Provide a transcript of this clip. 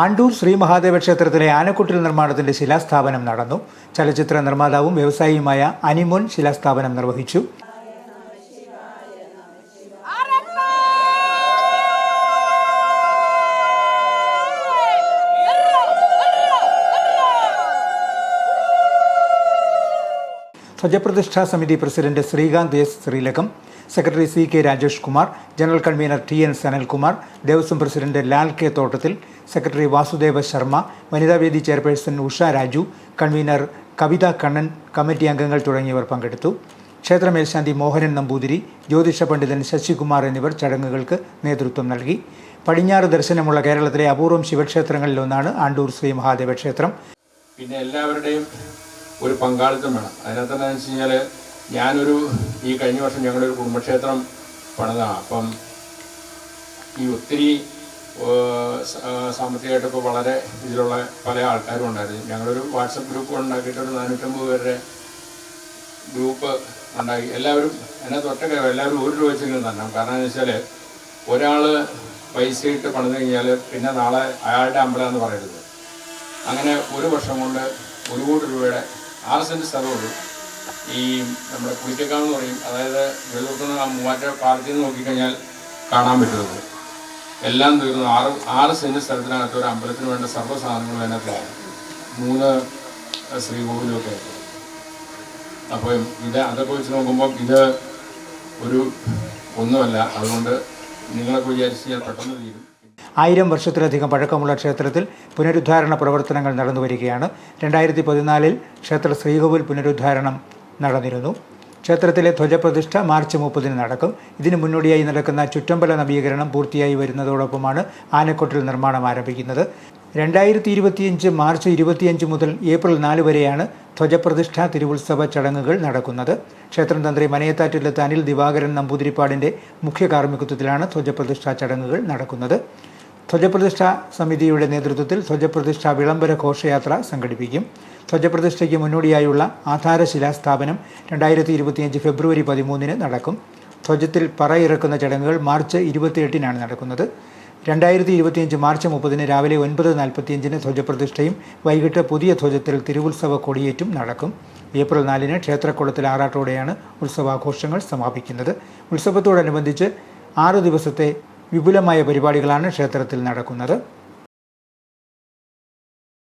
ആണ്ടൂർ ശ്രീ മഹാദേവ ക്ഷേത്രത്തിലെ ആനക്കുട്ടിൽ നിർമ്മാണത്തിന്റെ ശിലാസ്ഥാപനം നടന്നു. ചലച്ചിത്ര നിർമ്മാതാവും വ്യവസായിയുമായ അനിമോൻ ശിലാസ്ഥാപനം നിർവഹിച്ചു. ധ്വജപ്രതിഷ്ഠാ സമിതി president Sreekanth S. Sreelakam secretary C. K. Rajesh Kumar general convener T. N. Sanalkumar Devaswom president Lal K. Thottathil secretary Vasudeva Sharma വനിതാവേദി chairperson Usha Raju convener Kavitha Kannan committee അംഗങ്ങൾ തുടങ്ങിയവർ പങ്കെടുത്തു. ക്ഷേത്ര മേൽശാന്തി മോഹനൻ നമ്പൂതിരി ജ്യോതിഷ പണ്ഡിതൻ ശശികുമാർ എന്നിവർ ചടങ്ങുകൾക്ക് നേതൃത്വം നൽകി. പടിഞ്ഞാറ് ദർശനമുള്ള കേരളത്തിലെ അപൂർവം ശിവക്ഷേത്രങ്ങളിലൊന്നാണ് ആണ്ടൂർ ശ്രീ മഹാദേവ ക്ഷേത്രം. പിന്നെ എല്ലാവരുടെയും ഒരു പങ്കാളിത്തം വേണം. അതിനകത്ത് എന്താണെന്ന് വെച്ച് കഴിഞ്ഞാൽ ഞാനൊരു ഈ കഴിഞ്ഞ വർഷം ഞങ്ങളുടെ ഒരു കുടുംബക്ഷേത്രം പണിതാണ്. അപ്പം ഈ ഒത്തിരി സാമ്പത്തികമായിട്ടൊക്കെ വളരെ ഇതിലുള്ള പല ആൾക്കാരും ഉണ്ടായിരുന്നു. ഞങ്ങളൊരു വാട്സപ്പ് ഗ്രൂപ്പ് ഉണ്ടാക്കിയിട്ട് ഒരു നാനൂറ്റമ്പത് പേരുടെ ഗ്രൂപ്പ് ഉണ്ടാക്കി. എല്ലാവരും എന്നെ ഒറ്റ എല്ലാവരും ഒരു രൂപ വെച്ചെങ്കിലും തന്നെ കാരണം എന്ന് വെച്ചാൽ ഒരാൾ പൈസ ഇട്ട് പണിത് കഴിഞ്ഞാൽ പിന്നെ നാളെ അയാളുടെ അമ്പലം എന്ന് പറയരുത്. അങ്ങനെ ഒരു വർഷം കൊണ്ട് ഒരു കോടി രൂപയുടെ ആറ് സെന്റ് സ്ഥലമുള്ളൂ. ഈ നമ്മുടെ കുളിക്കക്കാവ് എന്ന് പറയും അതായത് വെള്ളൂർക്കുന്ന ആ മൂവാറ്റ പാർക്കിൽ നിന്ന് നോക്കിക്കഴിഞ്ഞാൽ കാണാൻ പറ്റുന്നത്. എല്ലാം തീർന്നു. ആറ് ആറ് സെന്റ് സ്ഥലത്തിനകത്ത് ഒരു അമ്പലത്തിന് വേണ്ട സർവ സാധനങ്ങളും അതിനകത്ത് മൂന്ന് ശ്രീകോവിലുമൊക്കെ അപ്പോൾ ഇത് അതൊക്കെ വെച്ച് നോക്കുമ്പോൾ ഇത് ഒരു ഒന്നുമല്ല. അതുകൊണ്ട് നിങ്ങളൊക്കെ വിചാരിച്ച് ഞാൻ പെട്ടെന്ന് തീരും. ആയിരം വർഷത്തിലധികം പഴക്കമുള്ള ക്ഷേത്രത്തിൽ പുനരുദ്ധാരണ പ്രവർത്തനങ്ങൾ നടന്നു വരികയാണ് രണ്ടായിരത്തി പതിനാലിൽ ക്ഷേത്ര ശ്രീകോവിൽ പുനരുദ്ധാരണം നടന്നിരുന്നു. ക്ഷേത്രത്തിലെ ധ്വജപ്രതിഷ്ഠ മാർച്ച് മുപ്പതിന് നടക്കും. ഇതിനു മുന്നോടിയായി നടക്കുന്ന ചുറ്റമ്പല നവീകരണം പൂർത്തിയായി വരുന്നതോടൊപ്പമാണ് ആനക്കൊട്ടിൽ നിർമ്മാണം ആരംഭിക്കുന്നത്. രണ്ടായിരത്തി ഇരുപത്തിയഞ്ച് മാർച്ച് ഇരുപത്തിയഞ്ച് മുതൽ ഏപ്രിൽ നാല് വരെയാണ് ധ്വജപ്രതിഷ്ഠ തിരുവുത്സവ ചടങ്ങുകൾ നടക്കുന്നത്. ക്ഷേത്രം തന്ത്രി മനയത്താറ്റിലെത്ത് അനിൽ ദിവാകരൻ നമ്പൂതിരിപ്പാടിന്റെ മുഖ്യ കാർമ്മികത്വത്തിലാണ് ധ്വജപ്രതിഷ്ഠാ ചടങ്ങുകൾ നടക്കുന്നത്. ധ്വജപ്രതിഷ്ഠാ സമിതിയുടെ നേതൃത്വത്തിൽ ധ്വജപ്രതിഷ്ഠാ വിളംബര ഘോഷയാത്ര സംഘടിപ്പിക്കും. ധ്വജപ്രതിഷ്ഠയ്ക്ക് മുന്നോടിയായുള്ള ആധാരശിലാസ്ഥാപനം രണ്ടായിരത്തി ഇരുപത്തിയഞ്ച് ഫെബ്രുവരി പതിമൂന്നിന് നടക്കും. ധ്വജത്തിൽ പറയിറക്കുന്ന ചടങ്ങുകൾ മാർച്ച് ഇരുപത്തിയെട്ടിനാണ് നടക്കുന്നത്. രണ്ടായിരത്തി ഇരുപത്തിയഞ്ച് മാർച്ച് മുപ്പതിന് രാവിലെ ഒൻപത് നാൽപ്പത്തിയഞ്ചിന് ധ്വജപ്രതിഷ്ഠയും വൈകിട്ട് പുതിയ ധ്വജത്തിൽ തിരുവുത്സവ കൊടിയേറ്റും നടക്കും. ഏപ്രിൽ നാലിന് ക്ഷേത്രക്കുളത്തിൽ ആറാട്ടോടെയാണ് ഉത്സവാഘോഷങ്ങൾ സമാപിക്കുന്നത്. ഉത്സവത്തോടനുബന്ധിച്ച് ആറു ദിവസത്തെ വിപുലമായ പരിപാടികളാണ് ക്ഷേത്രത്തിൽ നടക്കുന്നത്.